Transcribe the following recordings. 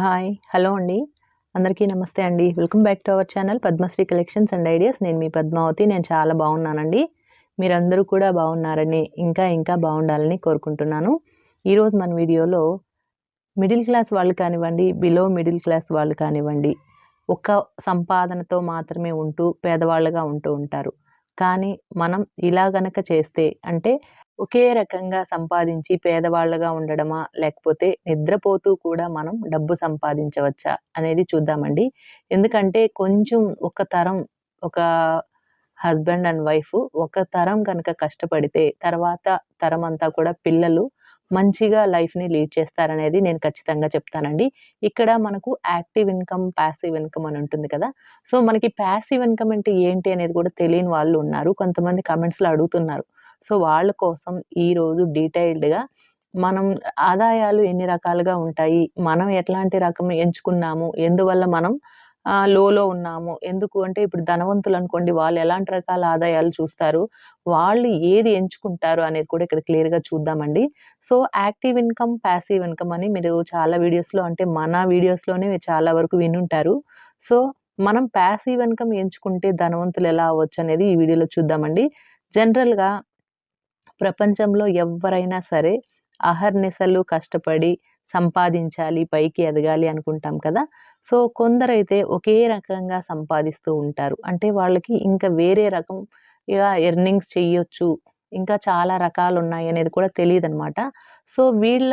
Hi hello అండి. అందరికీ నమస్తే అండి. Welcome back to our channel Padmasri collections and ideas. నేను మీ పద్మావతి. నేను చాలా బాగున్నానండి. మీరందరూ కూడా బాగున్నారని ఇంకా ఇంకా బాగుండాలని కోరుకుంటున్నాను. ఈరోజు మన వీడియోలో మిడిల్ క్లాస్ వాళ్ళు కానివ్వండి బిలో మిడిల్ క్లాస్ వాళ్ళు కానివ్వండి ఒక్క సంపాదనతో మాత్రమే ఉంటూ పేదవాళ్ళుగా ఉంటూ ఉంటారు. కానీ మనం ఇలా గనక చేస్తే అంటే ఒకే రకంగా సంపాదించి పేదవాళ్ళగా ఉండడమా లేకపోతే నిద్రపోతూ కూడా మనం డబ్బు సంపాదించవచ్చా అనేది చూద్దామండి. ఎందుకంటే కొంచెం ఒక తరం ఒక హస్బెండ్ అండ్ వైఫ్ ఒక తరం కనుక కష్టపడితే తర్వాత తరం అంతా కూడా పిల్లలు మంచిగా లైఫ్ని లీడ్ చేస్తారనేది నేను ఖచ్చితంగా చెప్తానండి. ఇక్కడ మనకు యాక్టివ్ ఇన్కమ్ ప్యాసివ్ ఇన్కమ్ అని ఉంటుంది కదా. సో మనకి ప్యాసివ్ ఇన్కమ్ అంటే ఏంటి అనేది కూడా తెలియని వాళ్ళు ఉన్నారు. కొంతమంది కమెంట్స్లో అడుగుతున్నారు. సో వాళ్ళ కోసం ఈరోజు డీటెయిల్డ్గా మనం ఆదాయాలు ఎన్ని రకాలుగా ఉంటాయి మనం ఎట్లాంటి రకం ఎంచుకున్నాము ఎందువల్ల మనం లోలో ఉన్నాము ఎందుకు అంటే ఇప్పుడు ధనవంతులు అనుకోండి వాళ్ళు ఎలాంటి రకాల ఆదాయాలు చూస్తారు వాళ్ళు ఏది ఎంచుకుంటారు అనేది కూడా ఇక్కడ క్లియర్గా చూద్దామండి. So active income passive income అని మీరు చాలా వీడియోస్లో అంటే మన వీడియోస్లోనే చాలా వరకు వినుంటారు. సో మనం ప్యాసివ్ ఇన్కమ్ ఎంచుకుంటే ధనవంతులు ఎలా అవ్వచ్చు అనేది ఈ వీడియోలో చూద్దామండి. జనరల్గా ప్రపంచంలో ఎవరైనా సరే అహర్నిశలు కష్టపడి సంపాదించాలి పైకి ఎదగాలి అనుకుంటాం కదా. సో కొందరైతే ఒకే రకంగా సంపాదిస్తూ ఉంటారు. అంటే వాళ్ళకి ఇంకా వేరే రకం ఇక ఎర్నింగ్స్ చెయ్యొచ్చు ఇంకా చాలా రకాలు ఉన్నాయి అనేది కూడా తెలియదు అనమాట సో వీళ్ళ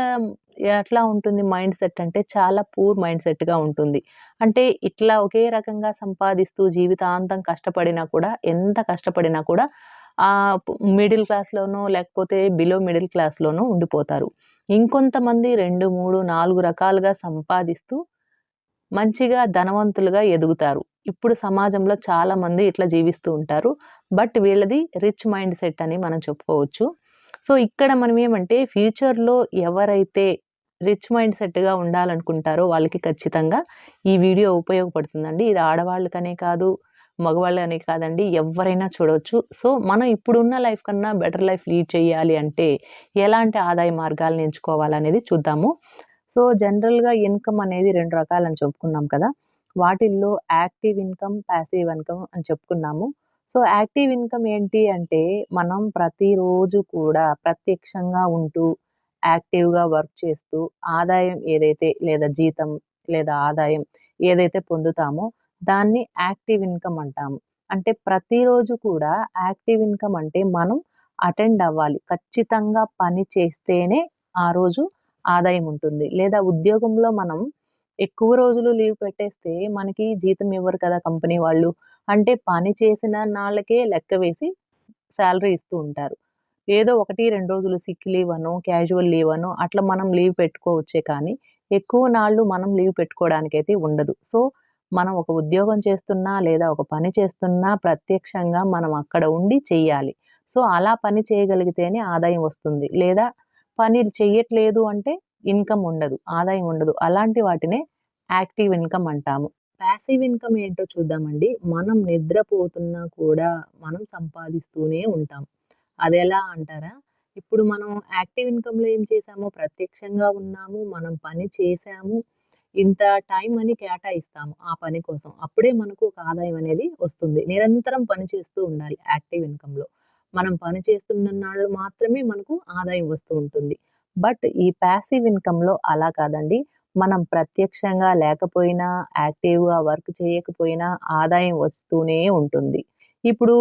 ఎట్లా ఉంటుంది మైండ్ సెట్ అంటే చాలా పూర్ మైండ్ సెట్గా ఉంటుంది. అంటే ఇట్లా ఒకే రకంగా సంపాదిస్తూ జీవితాంతం కష్టపడినా కూడా ఎంత కష్టపడినా కూడా మిడిల్ క్లాస్లోనో లేకపోతే బిలో మిడిల్ క్లాస్లోనో ఉండిపోతారు. ఇంకొంతమంది రెండు మూడు నాలుగు రకాలుగా సంపాదిస్తూ మంచిగా ధనవంతులుగా ఎదుగుతారు. ఇప్పుడు సమాజంలో చాలా మంది ఇట్లా జీవిస్తూ ఉంటారు. బట్ వీళ్ళది రిచ్ మైండ్ సెట్ అని మనం చెప్పుకోవచ్చు. సో ఇక్కడ మనం ఏమంటే ఫ్యూచర్లో ఎవరైతే రిచ్ మైండ్ సెట్గా ఉండాలనుకుంటారో వాళ్ళకి ఖచ్చితంగా ఈ వీడియో ఉపయోగపడుతుందండి. ఇది ఆడవాళ్ళకనే కాదు మగవాళ్ళు అని కాదండి ఎవరైనా చూడవచ్చు సో మనం ఇప్పుడున్న లైఫ్ కన్నా బెటర్ లైఫ్ లీడ్ చేయాలి అంటే ఎలాంటి ఆదాయ మార్గాలను ఎంచుకోవాలనేది చూద్దాము. సో జనరల్గా ఇన్కమ్ అనేది రెండు రకాలని చెప్పుకున్నాం కదా. వాటిల్లో యాక్టివ్ ఇన్కమ్ ప్యాసివ్ ఇన్కమ్ అని చెప్పుకున్నాము. సో యాక్టివ్ ఇన్కమ్ ఏంటి అంటే మనం ప్రతిరోజు కూడా ప్రత్యక్షంగా ఉంటూ యాక్టివ్గా వర్క్ చేస్తూ ఆదాయం ఏదైతే లేదా జీతం లేదా ఆదాయం ఏదైతే పొందుతామో దాన్ని యాక్టివ్ ఇన్కమ్ అంటాము. అంటే ప్రతిరోజు కూడా యాక్టివ్ ఇన్కమ్ అంటే మనం అటెండ్ అవ్వాలి. ఖచ్చితంగా పని చేస్తేనే ఆ రోజు ఆదాయం ఉంటుంది. లేదా ఉద్యోగంలో మనం ఎక్కువ రోజులు లీవ్ పెట్టేస్తే మనకి జీతం ఇవ్వరు కదా కంపెనీ వాళ్ళు. అంటే పని చేసిన నాళ్ళకే లెక్క వేసి శాలరీ ఇస్తూ ఉంటారు. ఏదో ఒకటి రెండు రోజులు సిక్ లీవ్ అనో క్యాజువల్ లీవ్ అనో అట్లా మనం లీవ్ పెట్టుకోవచ్చే కానీ ఎక్కువ నాళ్ళు మనం లీవ్ పెట్టుకోవడానికైతే ఉండదు. సో మనం ఒక ఉద్యోగం చేస్తున్నా లేదా ఒక పని చేస్తున్నా ప్రత్యక్షంగా మనం అక్కడ ఉండి చెయ్యాలి. సో అలా పని చేయగలిగితేనే ఆదాయం వస్తుంది. లేదా పని చెయ్యట్లేదు అంటే ఇన్కమ్ ఉండదు ఆదాయం ఉండదు. అలాంటి వాటినే యాక్టివ్ ఇన్కమ్ అంటాము. ప్యాసివ్ ఇన్కమ్ ఏంటో చూద్దామండి. మనం నిద్రపోతున్నా కూడా మనం సంపాదిస్తూనే ఉంటాం. అది ఎలా అంటారా? ఇప్పుడు మనం యాక్టివ్ ఇన్కమ్లో ఏం చేసాము ప్రత్యక్షంగా ఉన్నాము మనం పని చేసాము ఇంత టైం అని కేటాయిస్తాము ఆ పని కోసం. అప్పుడే మనకు ఒక ఆదాయం అనేది వస్తుంది. నిరంతరం పని చేస్తూ ఉండాలి యాక్టివ్ ఇన్కంలో మనం పని చేస్తున్న నాళ్ళు మాత్రమే మనకు ఆదాయం వస్తూ ఉంటుంది. బట్ ఈ ప్యాసివ్ ఇన్కంలో అలా కాదండి. మనం ప్రత్యక్షంగా లేకపోయినా యాక్టివ్గా వర్క్ చేయకపోయినా ఆదాయం వస్తూనే ఉంటుంది. ఇప్పుడు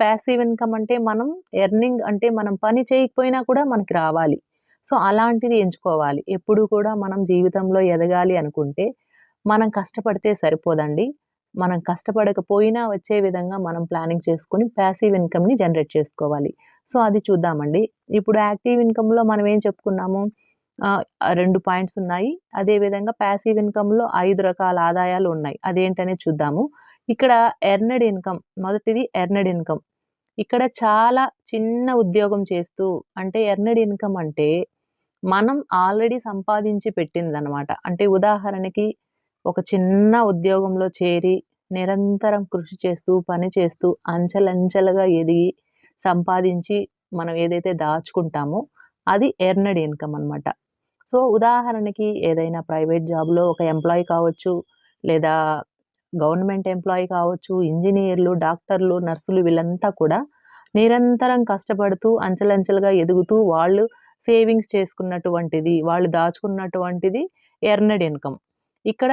ప్యాసివ్ ఇన్కమ్ అంటే మనం ఎర్నింగ్ అంటే మనం పని చేయకపోయినా కూడా మనకి రావాలి. సో అలాంటిది ఎంచుకోవాలి. ఎప్పుడు కూడా మనం జీవితంలో ఎదగాలి అనుకుంటే మనం కష్టపడితే సరిపోదండి. మనం కష్టపడకపోయినా వచ్చే విధంగా మనం ప్లానింగ్ చేసుకొని ప్యాసివ్ ఇన్కమ్ని జనరేట్ చేసుకోవాలి. సో అది చూద్దామండి. ఇప్పుడు యాక్టివ్ ఇన్కమ్లో మనం ఏం చెప్పుకున్నాము? రెండు పాయింట్స్ ఉన్నాయి. అదేవిధంగా ప్యాసివ్ ఇన్కమ్లో ఐదు రకాల ఆదాయాలు ఉన్నాయి. అదేంటనే చూద్దాము. ఇక్కడ ఎర్నడ్ ఇన్కమ్ మొదటిది ఎర్నడ్ ఇన్కమ్ ఇక్కడ చాలా చిన్న ఉద్యోగం చేస్తూ అంటే ఎర్నడ్ ఇన్కమ్ అంటే మనం ఆల్రెడీ సంపాదించి పెట్టిందనమాట అంటే ఉదాహరణకి ఒక చిన్న ఉద్యోగంలో చేరి నిరంతరం కృషి చేస్తూ పని చేస్తూ అంచెలంచెలుగా ఎదిగి సంపాదించి మనం ఏదైతే దాచుకుంటామో అది ఎర్నడ్ ఇన్కమ్ అనమాట సో ఉదాహరణకి ఏదైనా ప్రైవేట్ జాబ్‌లో ఒక ఎంప్లాయీ కావచ్చు, లేదా గవర్నమెంట్ ఎంప్లాయీ కావచ్చు, ఇంజనీర్లు డాక్టర్లు, నర్సులు వీళ్ళంతా కూడా నిరంతరం కష్టపడుతూ అంచెలంచెలుగా ఎదుగుతూ వాళ్ళు సేవింగ్స్ చేసుకున్నటువంటిది, వాళ్ళు దాచుకున్నటువంటిది ఎర్నడ్ ఇన్‌కమ్. ఇక్కడ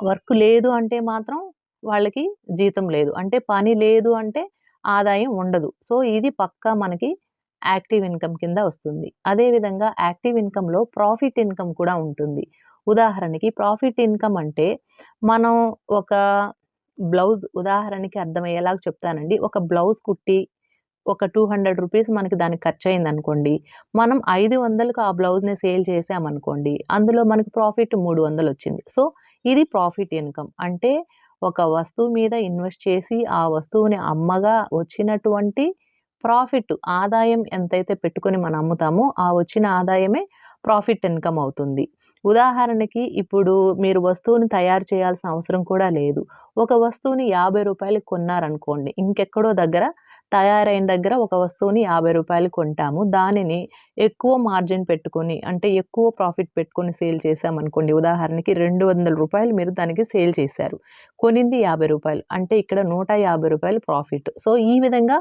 వర్క్ లేదు అంటే మాత్రం వాళ్ళకి జీతం లేదు. అంటే పని లేదు అంటే ఆదాయం ఉండదు. సో, ఇది పక్కా మనకి యాక్టివ్ ఇన్‌కమ్ కింద వస్తుంది. అదే విధంగా యాక్టివ్ ఇన్‌కమ్‌లో ప్రాఫిట్ ఇన్‌కమ్ కూడా ఉంటుంది. ఉదాహరణకి ప్రాఫిట్ ఇన్‌కమ్ అంటే మనం ఒక బ్లౌజ్ ఉదాహరణకి అర్థమయ్యేలాగా చెప్తానండి. ఒక బ్లౌజ్ కుట్టి ఒక టూ హండ్రెడ్ రూపీస్ మనకి దానికి ఖర్చయిందనుకోండి. మనం 500కి ఆ బ్లౌజ్‌ని సేల్ చేసామనుకోండి అందులో మనకి ప్రాఫిట్ 300 వచ్చింది. సో, ఇది ప్రాఫిట్ ఇన్‌కమ్. అంటే ఒక వస్తువు మీద ఇన్వెస్ట్ చేసి ఆ వస్తువుని అమ్మగా వచ్చినటువంటి ప్రాఫిట్ ఆదాయం ఎంతైతే పెట్టుకొని మనం అమ్ముతామో ఆ వచ్చిన ఆదాయమే ప్రాఫిట్ ఇన్‌కమ్ అవుతుంది. ఉదాహరణకి ఇప్పుడు మీరు వస్తువుని తయారు చేయాల్సిన అవసరం కూడా లేదు. ఒక వస్తువుని యాభై 50 కొన్నారనుకోండి. ఇంకెక్కడో దగ్గర తయారైన దగ్గర ఒక వస్తువుని యాభై రూపాయలు కొంటాము. దానిని ఎక్కువ మార్జిన్ పెట్టుకొని అంటే ఎక్కువ ప్రాఫిట్ పెట్టుకొని సేల్ చేశామనుకోండి. ఉదాహరణకి రెండు వందల రూపాయలు మీరు దానికి సేల్ చేశారు. కొనింది యాభై రూపాయలు అంటే ఇక్కడ నూట యాభై రూపాయలు ప్రాఫిట్. సో, ఈ విధంగా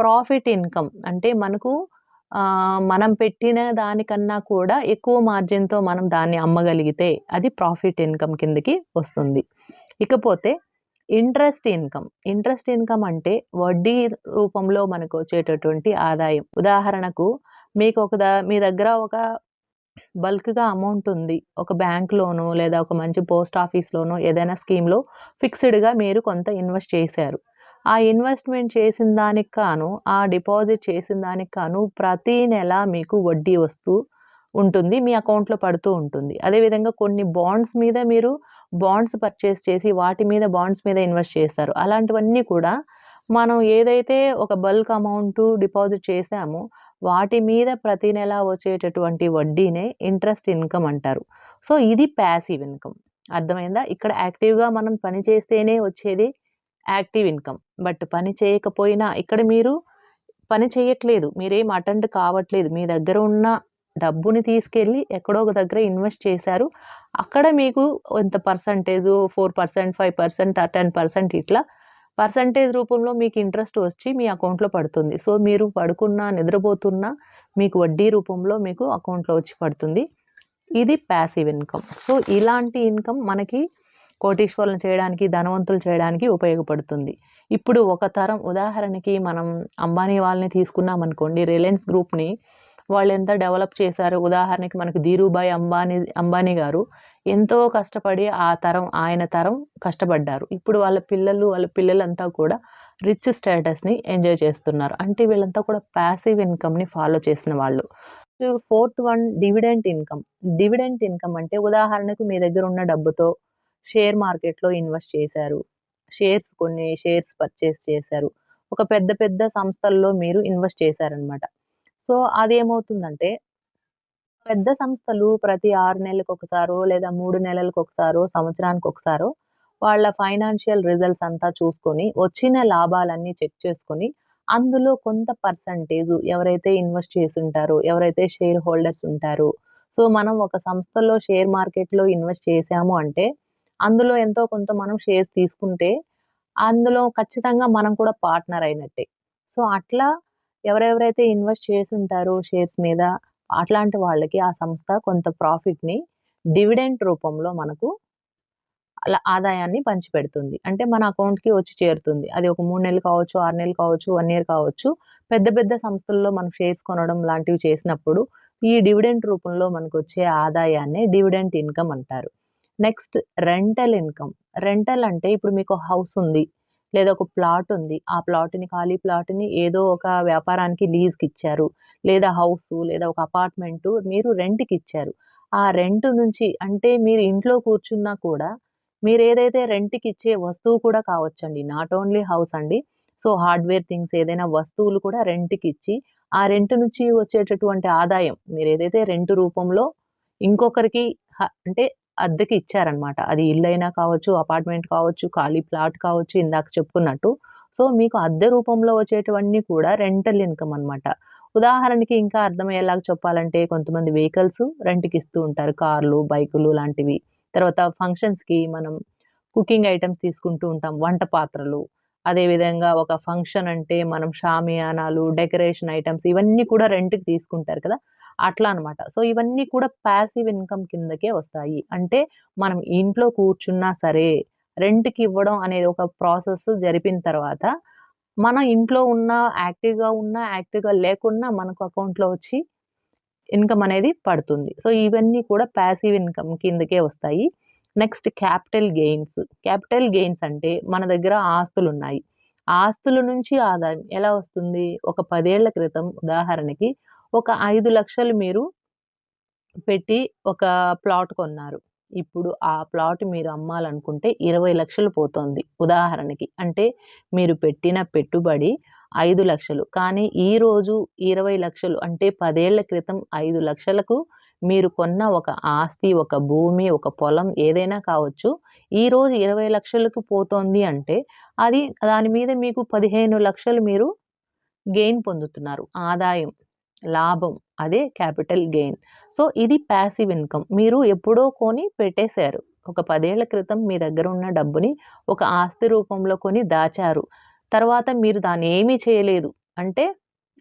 ప్రాఫిట్ ఇన్‌కమ్ అంటే మనకు మనం పెట్టిన దానికన్నా కూడా ఎక్కువ మార్జిన్‌తో మనం దాన్ని అమ్మగలిగితే అది ప్రాఫిట్ ఇన్‌కమ్ కిందకి వస్తుంది. ఇకపోతే ఇంట్రెస్ట్ ఇన్‌కమ్. ఇంట్రెస్ట్ ఇన్‌కమ్ అంటే వడ్డీ రూపంలో మనకు వచ్చేటటువంటి ఆదాయం. ఉదాహరణకు మీకు ఒక మీ దగ్గర ఒక బల్క్‌గా అమౌంట్ ఉంది. ఒక బ్యాంక్‌లోనో లేదా ఒక మంచి పోస్ట్ ఆఫీస్‌లోనో ఏదైనా స్కీమ్‌లో ఫిక్స్‌డ్‌గా మీరు కొంత ఇన్వెస్ట్ చేశారు. ఆ ఇన్వెస్ట్‌మెంట్ చేసిన దానికి కాను ఆ డిపాజిట్ చేసిన దానికి కాను ప్రతి నెల మీకు వడ్డీ వస్తూ ఉంటుంది. మీ అకౌంట్‌లో పడుతూ ఉంటుంది. అదేవిధంగా కొన్ని బాండ్స్ మీద మీరు బాండ్స్ పర్చేస్ చేసి వాటి మీద బాండ్స్ మీద ఇన్వెస్ట్ చేస్తారు. అలాంటివన్నీ కూడా మనం ఏదైతే ఒక బల్క్ అమౌంట్ డిపాజిట్ చేసామో వాటి మీద ప్రతి నెల వచ్చేటటువంటి వడ్డీనే ఇంట్రెస్ట్ ఇన్‌కమ్ అంటారు. సో, ఇది ప్యాసివ్ ఇన్‌కమ్. అర్థమైందా? ఇక్కడ యాక్టివ్‌గా మనం పని చేస్తేనే వచ్చేది యాక్టివ్ ఇన్‌కమ్. బట్ పని చేయకపోయినా ఇక్కడ మీరు పని చేయట్లేదు. మీరేం అటెండ్ కావట్లేదు. మీ దగ్గర ఉన్న డబ్బుని తీసుకెళ్ళి ఎక్కడో ఒక దగ్గర ఇన్వెస్ట్ చేశారు. అక్కడ మీకు ఎంత percentage four percent five percent ten percent ఇట్లా పర్సెంటేజ్ రూపంలో మీకు ఇంట్రెస్ట్ వచ్చి మీ అకౌంట్‌లో పడుతుంది. సో, మీరు పడుకున్నా, నిద్రపోతున్నా మీకు వడ్డీ రూపంలో మీకు అకౌంట్‌లో వచ్చి పడుతుంది. ఇది ప్యాసివ్ ఇన్‌కమ్. సో, ఇలాంటి ఇన్‌కమ్ మనకి కోటీశ్వరులను చేయడానికి, ధనవంతులు చేయడానికి ఉపయోగపడుతుంది. ఇప్పుడు ఒక తరం ఉదాహరణకి మనం అంబానీ వాళ్ళని తీసుకున్నాం అనుకోండి రిలయన్స్ గ్రూప్‌ని వాళ్ళు ఎంత డెవలప్ చేశారు. ఉదాహరణకి మనకు ధీరూభాయ్ అంబానీ అంబానీ గారు ఎంతో కష్టపడి ఆ తరం ఆయన తరం కష్టపడ్డారు. ఇప్పుడు వాళ్ళ పిల్లలు, వాళ్ళ పిల్లలంతా కూడా రిచ్ స్టేటస్‌ని ఎంజాయ్ చేస్తున్నారు. అంటే వీళ్ళంతా కూడా ప్యాసివ్ ఇన్‌కమ్‌ని ఫాలో చేసిన వాళ్ళు. Fourth one dividend income. Dividend income అంటే ఉదాహరణకు మీ దగ్గర ఉన్న డబ్బుతో షేర్ మార్కెట్‌లో ఇన్వెస్ట్ చేశారు. షేర్స్ కొన్ని షేర్స్ పర్చేస్ చేశారు. ఒక పెద్ద పెద్ద సంస్థల్లో మీరు ఇన్వెస్ట్ చేశారనమాట. సో, అదేమవుతుందంటే పెద్ద సంస్థలు ప్రతి ఆరు నెలలకు ఒకసారో లేదా మూడు నెలలకు ఒకసారో సంవత్సరానికి ఒకసారో వాళ్ళ ఫైనాన్షియల్ రిజల్ట్స్ అంతా చూసుకొని, వచ్చిన లాభాలన్నీ చెక్ చేసుకొని, అందులో కొంత పర్సంటేజ్ ఎవరైతే ఇన్వెస్ట్ చేసి ఉంటారో ఎవరైతే షేర్ హోల్డర్స్ ఉంటారో, సో, మనం ఒక సంస్థలో షేర్ మార్కెట్‌లో ఇన్వెస్ట్ చేసాము అంటే, అందులో ఎంతో కొంత మనం షేర్స్ తీసుకుంటే, అందులో ఖచ్చితంగా మనం కూడా పార్ట్నర్ అయినట్టే. సో, అట్లా ఎవరెవరైతే ఇన్వెస్ట్ చేసి ఉంటారో షేర్స్ మీద, అట్లాంటి వాళ్ళకి ఆ సంస్థ కొంత ప్రాఫిట్‌ని డివిడెండ్ రూపంలో మనకు అలా ఆదాయాన్ని పంచిపెడుతుంది. అంటే మన అకౌంట్‌కి వచ్చి చేరుతుంది. అది ఒక మూడు నెలలు కావచ్చు, ఆరు నెలలు కావచ్చు, వన్ ఇయర్ కావచ్చు. పెద్ద పెద్ద సంస్థల్లో మనం షేర్స్ కొనడం లాంటివి చేసినప్పుడు, ఈ డివిడెంట్ రూపంలో మనకు వచ్చే ఆదాయాన్ని డివిడెంట్ ఇన్‌కమ్ అంటారు. Next rental income. రెంటల్ అంటే ఇప్పుడు మీకు హౌస్ ఉంది. లేదా ఒక ప్లాట్ ఉంది. ఆ ప్లాట్‌ని ఖాళీ ప్లాట్‌ని ఏదో ఒక వ్యాపారానికి లీజ్‌కిచ్చారు. లేదా హౌసు లేదా ఒక అపార్ట్‌మెంటు మీరు రెంట్‌కిచ్చారు. ఆ రెంట్ నుంచి అంటే మీరు ఇంట్లో కూర్చున్నా కూడా మీరు ఏదైతే రెంట్కి ఇచ్చే వస్తువు కూడా కావచ్చండి. నాట్ ఓన్లీ హౌస్ అండి. సో, హార్డ్‌వేర్ థింగ్స్ ఏదైనా వస్తువులు కూడా రెంట్కి ఇచ్చి ఆ రెంట్ నుంచి వచ్చేటటువంటి ఆదాయం మీరు ఏదైతే రెంట్ రూపంలో ఇంకొకరికి అంటే అద్దెకి ఇచ్చారనమాట. అది ఇల్లైనా కావచ్చు, అపార్ట్‌మెంట్ కావచ్చు, ఖాళీ ప్లాట్ కావచ్చు ఇందాక చెప్పుకున్నట్టు. సో, మీకు అద్దె రూపంలో వచ్చేటివన్నీ కూడా రెంటల్ ఇన్‌కమ్ అనమాట. ఉదాహరణకి ఇంకా అర్థమయ్యేలాగా చెప్పాలంటే కొంతమంది వెహికల్స్ రెంట్‌కి ఇస్తూ ఉంటారు. కార్లు, బైకులు లాంటివి. తర్వాత ఫంక్షన్స్‌కి మనం కుకింగ్ ఐటమ్స్ తీసుకుంటూ ఉంటాం. వంట పాత్రలు. అదేవిధంగా ఒక ఫంక్షన్ అంటే మనం షామియానాలు, డెకరేషన్ ఐటమ్స్ ఇవన్నీ కూడా రెంట్‌కి తీసుకుంటారు కదా! అట్లా అనమాట. సో, ఇవన్నీ కూడా ప్యాసివ్ ఇన్‌కమ్ కిందకే వస్తాయి. అంటే మనం ఇంట్లో కూర్చున్నా సరే రెంట్‌కి ఇవ్వడం అనేది ఒక ప్రాసెస్ జరిపిన తర్వాత మన ఇంట్లో ఉన్న యాక్టివ్‌గా ఉన్నా, యాక్టివ్‌గా లేకున్నా మనకు అకౌంట్‌లో వచ్చి ఇన్‌కమ్ అనేది పడుతుంది. సో, ఇవన్నీ కూడా ప్యాసివ్ ఇన్‌కమ్ కిందకే వస్తాయి. Next capital gains. Capital gains అంటే మన దగ్గర ఆస్తులు ఉన్నాయి ఆస్తుల నుంచి ఆదాయం ఎలా వస్తుంది? ఒక పదేళ్ళ క్రితం ఉదాహరణకి ఒక ఐదు లక్షలు మీరు పెట్టి ఒక ప్లాట్ కొన్నారు. ఇప్పుడు ఆ ప్లాట్ మీరు అమ్మాలనుకుంటే ఇరవై లక్షలు పోతోంది ఉదాహరణకి. అంటే మీరు పెట్టిన పెట్టుబడి ఐదు లక్షలు కానీ ఈరోజు ఇరవై లక్షలు అంటే పదేళ్ళ క్రితం ఐదు లక్షలకు మీరు కొన్న ఒక ఆస్తి, ఒక భూమి, ఒక పొలం ఏదైనా కావచ్చు. ఈరోజు ఇరవై లక్షలకు పోతోంది అంటే అది దాని మీద మీకు పదిహేను లక్షలు మీరు గెయిన్ పొందుతున్నారు. ఆదాయం, లాభం అదే క్యాపిటల్ గెయిన్. సో, ఇది ప్యాసివ్ ఇన్‌కమ్. మీరు ఎప్పుడో కొని పెట్టేశారు. ఒక పదేళ్ళ క్రితం మీ దగ్గర ఉన్న డబ్బుని ఒక ఆస్తి రూపంలో కొని దాచారు. తర్వాత మీరు దాన్ని ఏమీ చేయలేదు. అంటే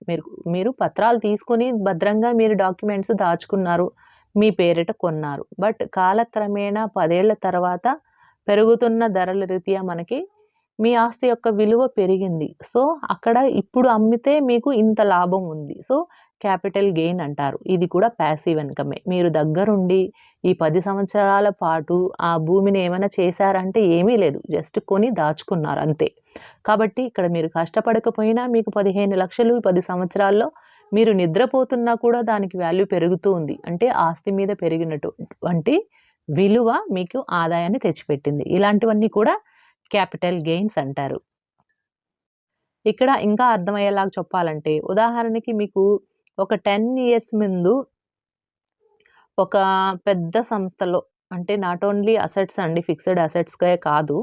మీరు మీరు పత్రాలు తీసుకొని భద్రంగా మీరు డాక్యుమెంట్స్ దాచుకున్నారు. మీ పేరిట కొన్నారు. బట్ కాలక్రమేణా పదేళ్ళ తర్వాత పెరుగుతున్న ధరల రీత్యా మనకి మీ ఆస్తి యొక్క విలువ పెరిగింది. సో, అక్కడ ఇప్పుడు అమ్మితే మీకు ఇంత లాభం ఉంది. సో, క్యాపిటల్ గెయిన్ అంటారు. ఇది కూడా ప్యాసివ్ ఇన్‌కమే. మీరు దగ్గరుండి ఈ పది సంవత్సరాల పాటు ఆ భూమిని ఏమైనా చేశారంటే ఏమీ లేదు. జస్ట్ కొని దాచుకున్నారు అంతే. కాబట్టి ఇక్కడ మీరు కష్టపడకపోయినా మీకు పదిహేను లక్షలు పది సంవత్సరాల్లో మీరు నిద్రపోతున్నా కూడా దానికి వాల్యూ పెరుగుతూ ఉంది. అంటే ఆస్తి మీద పెరిగినటువంటి విలువ మీకు ఆదాయాన్ని తెచ్చిపెట్టింది. ఇలాంటివన్నీ కూడా క్యాపిటల్ గెయిన్స్ అంటారు. ఇక్కడ ఇంకా అర్థమయ్యేలాగా చెప్పాలంటే ఉదాహరణకి మీకు ఒక 10 ఇయర్స్ ముందు ఒక పెద్ద సంస్థలో అంటే నాట్ ఓన్లీ అసెట్స్ అండి. ఫిక్స్డ్ అసెట్స్‌కే కాదు.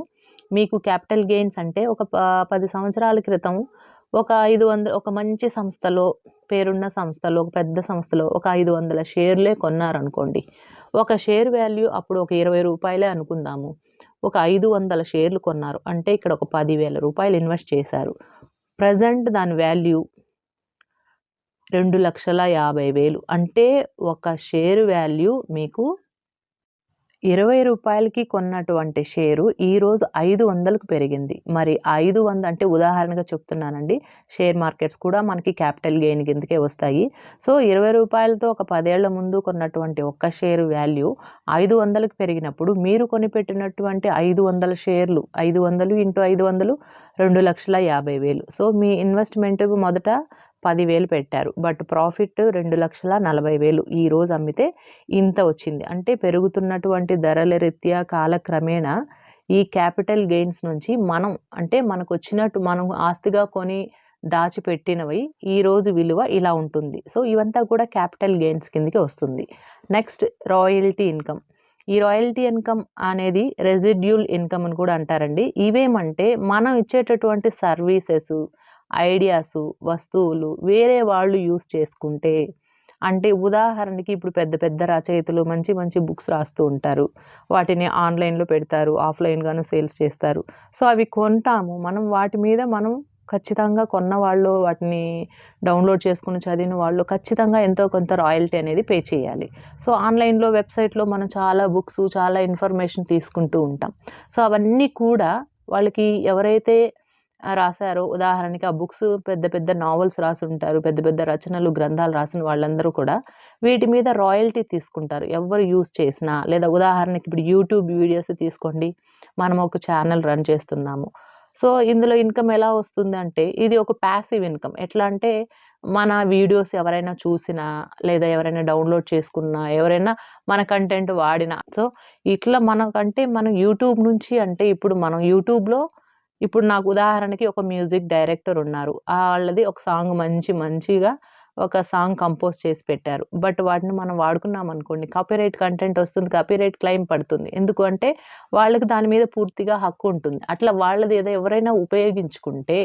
మీకు క్యాపిటల్ గెయిన్స్ అంటే ఒక ప 10 సంవత్సరాల క్రితం ఒక 500 ఒక మంచి సంస్థలో పేరున్న సంస్థలో ఒక పెద్ద సంస్థలో ఒక 500 షేర్లే కొన్నారనుకోండి. ఒక షేర్ వాల్యూ అప్పుడు ఒక ఇరవై రూపాయలే అనుకుందాము. ఒక 500 షేర్లు కొన్నారు. అంటే ఇక్కడ ఒక 10,000 ఇన్వెస్ట్ చేశారు. ప్రజెంట్ దాని వాల్యూ 2,50,000 అంటే ఒక షేర్ వాల్యూ మీకు ఇరవై రూపాయలకి కొన్నటువంటి షేరు ఈరోజు 500కు పెరిగింది. మరి 500 అంటే ఉదాహరణగా చెప్తున్నానండి. షేర్ మార్కెట్స్ కూడా మనకి క్యాపిటల్ గెయిన్ కిందకే వస్తాయి. సో, ఇరవై రూపాయలతో ఒక పదేళ్ళ ముందు కొన్నటువంటి ఒక్క షేరు వాల్యూ 500కి పెరిగినప్పుడు మీరు కొనిపెట్టినటువంటి 500 షేర్లు 500 ఇంటూ 500 2,50,000 సో, మీ ఇన్వెస్ట్‌మెంట్ మొదట పదివేలు పెట్టారు. బట్ ప్రాఫిట్ 2,40,000 ఈరోజు అమ్మితే ఇంత వచ్చింది. అంటే పెరుగుతున్నటువంటి ధరల రీత్యా కాలక్రమేణా ఈ క్యాపిటల్ గెయిన్స్ నుంచి మనం అంటే మనకొచ్చినట్టు మనం ఆస్తిగా కొని దాచిపెట్టినవి ఈరోజు విలువ ఇలా ఉంటుంది. సో, ఇవంతా కూడా క్యాపిటల్ గెయిన్స్ కిందకి వస్తుంది. Next royalty income. ఈ రాయల్టీ ఇన్‌కమ్ అనేది రెసిడ్యూల్ ఇన్‌కమ్ అని కూడా అంటారండి. ఇవేమంటే మనం ఇచ్చేటటువంటి సర్వీసెస్, ఐడియాసు, వస్తువులు వేరే వాళ్ళు యూస్ చేసుకుంటే అంటే ఉదాహరణకి ఇప్పుడు పెద్ద పెద్ద రచయితలు మంచి మంచి బుక్స్ రాస్తూ ఉంటారు. వాటిని ఆన్‌లైన్‌లో పెడతారు. ఆఫ్‌లైన్‌గాను సేల్స్ చేస్తారు. సో, అవి కొంటాము. మనం వాటి మీద మనం ఖచ్చితంగా కొన్న వాళ్ళు వాటిని డౌన్‌లోడ్ చేసుకుని చదివిన వాళ్ళు ఖచ్చితంగా ఎంతో కొంత రాయల్టీ అనేది పే చేయాలి. సో, ఆన్‌లైన్‌లో వెబ్‌సైట్‌లో మనం చాలా బుక్స్, చాలా ఇన్ఫర్మేషన్ తీసుకుంటూ ఉంటాం. సో, అవన్నీ కూడా వాళ్ళకి ఎవరైతే రాశారు ఉదాహరణకి ఆ బుక్స్ పెద్ద పెద్ద నావెల్స్ రాసుంటారు. పెద్ద పెద్ద రచనలు, గ్రంథాలు రాసిన వాళ్ళందరూ కూడా వీటి మీద రాయల్టీ తీసుకుంటారు. ఎవ్వరు యూజ్ చేసినా లేదా ఉదాహరణకి ఇప్పుడు యూట్యూబ్ వీడియోస్ తీసుకోండి. మనం ఒక ఛానల్ రన్ చేస్తున్నాము. సో, ఇందులో ఇన్‌కమ్ ఎలా వస్తుందంటే ఇది ఒక ప్యాసివ్ ఇన్‌కమ్. ఎట్లా అంటే మన వీడియోస్ ఎవరైనా చూసినా లేదా ఎవరైనా డౌన్‌లోడ్ చేసుకున్నా, ఎవరైనా మన కంటెంట్ వాడినా సో, ఇట్లా మనకంటే మనం యూట్యూబ్ నుంచి అంటే ఇప్పుడు మనం యూట్యూబ్‌లో ఇప్పుడు నాకు ఉదాహరణకి ఒక మ్యూజిక్ డైరెక్టర్ ఉన్నారు. వాళ్ళది ఒక సాంగ్ మంచి మంచిగా ఒక సాంగ్ కంపోజ్ చేసి పెట్టారు. బట్ వాటిని మనం వాడుకున్నామనుకోండి కాపీరైట్ కంటెంట్ వస్తుంది. కాపీరైట్ క్లెయిమ్ పడుతుంది. ఎందుకంటే వాళ్ళకి దాని మీద పూర్తిగా హక్కు ఉంటుంది. అట్లా వాళ్ళది ఏదో ఎవరైనా ఉపయోగించుకుంటే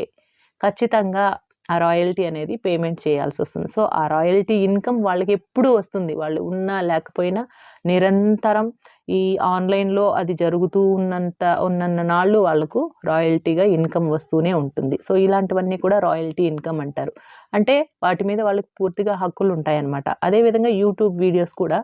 ఖచ్చితంగా ఆ రాయల్టీ అనేది పేమెంట్ చేయాల్సి వస్తుంది సో ఆ రాయల్టీ ఇన్కమ్ వాళ్ళకి ఎప్పుడు వస్తుంది వాళ్ళు ఉన్నా లేకపోయినా నిరంతరం ఈ ఆన్లైన్లో అది జరుగుతూ ఉన్నంత ఉన్నన్న నాళ్ళు వాళ్ళకు రాయల్టీగా ఇన్కమ్ వస్తూనే ఉంటుంది. సో ఇలాంటివన్నీ కూడా రాయల్టీ ఇన్కమ్ అంటారు. అంటే వాటి మీద వాళ్ళకి పూర్తిగా హక్కులు ఉంటాయన్నమాట అదేవిధంగా యూట్యూబ్ వీడియోస్ కూడా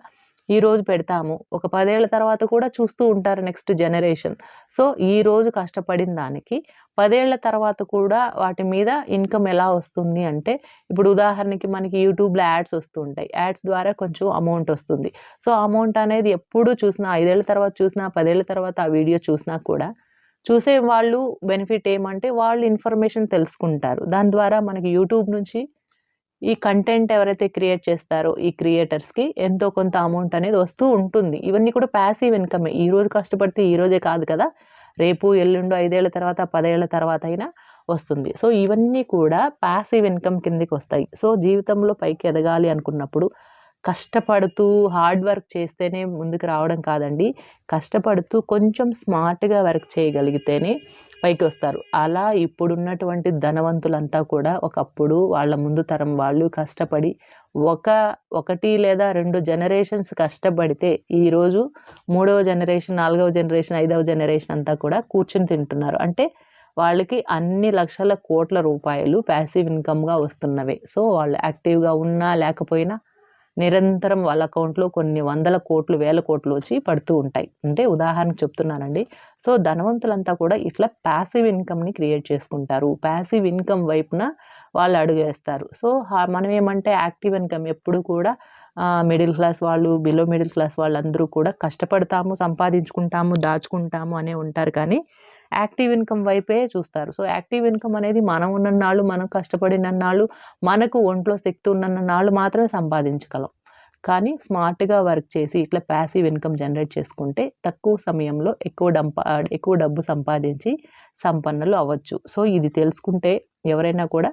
ఈ రోజు పెడతాము. ఒక పదేళ్ళ తర్వాత కూడా చూస్తూ ఉంటారు నెక్స్ట్ జనరేషన్. సో ఈ రోజు కష్టపడిన దానికి పదేళ్ళ తర్వాత కూడా వాటి మీద ఇన్కమ్ ఎలా వస్తుంది అంటే ఇప్పుడు ఉదాహరణకి మనకి యూట్యూబ్లో యాడ్స్ వస్తుంటాయి. యాడ్స్ ద్వారా కొంచెం అమౌంట్ వస్తుంది. సో అమౌంట్ అనేది ఎప్పుడు చూసినా ఐదేళ్ళ తర్వాత చూసినా పదేళ్ళ తర్వాత ఆ వీడియో చూసినా కూడా చూసే వాళ్ళు బెనిఫిట్ ఏమంటే వాళ్ళు ఇన్ఫర్మేషన్ తెలుసుకుంటారు. దాని ద్వారా మనకి యూట్యూబ్ నుంచి ఈ కంటెంట్ ఎవరైతే క్రియేట్ చేస్తారో ఈ క్రియేటర్స్కి ఎంతో కొంత అమౌంట్ అనేది వస్తూ ఉంటుంది. ఇవన్నీ కూడా ప్యాసివ్ ఇన్కమే ఈ రోజు కష్టపడితే ఈ రోజే కాదు కదా? రేపు ఎల్లుండు ఐదేళ్ళ తర్వాత పదేళ్ళ తర్వాత అయినా వస్తుంది. సో ఇవన్నీ కూడా ప్యాసివ్ ఇన్కమ్ కిందకి వస్తాయి. సో జీవితంలో పైకి ఎదగాలి అనుకున్నప్పుడు కష్టపడుతూ హార్డ్ వర్క్ చేస్తేనే ముందుకు రావడం కాదండి. కష్టపడుతూ కొంచెం స్మార్ట్గా వర్క్ చేయగలిగితేనే పైకి వస్తారు అలా ఇప్పుడున్నటువంటి ధనవంతులంతా కూడా ఒకప్పుడు వాళ్ళ ముందు తరం వాళ్ళు కష్టపడి ఒక ఒకటి లేదా రెండు జనరేషన్స్ కష్టపడితే ఈరోజు మూడవ జనరేషన్ నాలుగవ జనరేషన్ ఐదవ జనరేషన్ అంతా కూడా కూర్చుని తింటున్నారు. అంటే వాళ్ళకి అన్ని లక్షల కోట్ల రూపాయలు ప్యాసివ్ ఇన్కమ్గా వస్తున్నవే. సో వాళ్ళు యాక్టివ్గా ఉన్నా లేకపోయినా నిరంతరం వాళ్ళ అకౌంట్లో కొన్ని వందల కోట్లు వేల కోట్లు వచ్చి పడుతూ ఉంటాయి. అంటే ఉదాహరణకు చెప్తున్నానండి. సో ధనవంతులంతా కూడా ఇట్లా ప్యాసివ్ ఇన్కమ్ని క్రియేట్ చేసుకుంటారు. ప్యాసివ్ ఇన్కమ్ వైపున వాళ్ళు అడుగేస్తారు. సో మనం ఏమంటే యాక్టివ్ ఇన్కమ్ ఎప్పుడు కూడా మిడిల్ క్లాస్ వాళ్ళు బిలో మిడిల్ క్లాస్ వాళ్ళందరూ కూడా కష్టపడతాము సంపాదించుకుంటాము దాచుకుంటాము అనే ఉంటారు. కానీ యాక్టివ్ ఇన్కమ్ వైపే చూస్తారు. సో యాక్టివ్ ఇన్కమ్ అనేది మనం ఉన్నన్నాళ్ళు మనం కష్టపడినన్నాళ్ళు మనకు ఒంట్లో శక్తి ఉన్నన్నాళ్ళు మాత్రమే సంపాదించగలం. కానీ స్మార్ట్గా వర్క్ చేసి ఇట్లా ప్యాసివ్ ఇన్కమ్ జనరేట్ చేసుకుంటే తక్కువ సమయంలో ఎక్కువ డంప ఎక్కువ డబ్బు సంపాదించి సంపన్నులు అవ్వచ్చు. సో ఇది తెలుసుకుంటే ఎవరైనా కూడా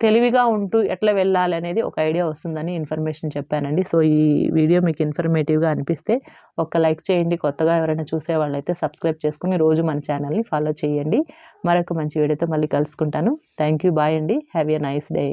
తెలివిగా ఉంటూ ఎట్లా వెళ్ళాలి అనేది ఒక ఐడియా వస్తుందని ఇన్ఫర్మేషన్ చెప్పానండి. సో ఈ వీడియో మీకు ఇన్ఫర్మేటివ్గా అనిపిస్తే ఒక లైక్ చేయండి. కొత్తగా ఎవరైనా చూసే వాళ్ళైతే సబ్స్క్రైబ్ చేసుకుని రోజు మన ఛానల్ని ఫాలో చేయండి. మరొక మంచి వీడియోతో మళ్ళీ కలుసుకుంటాను. థ్యాంక్ యూ బాయ్ అండి. Have a nice day.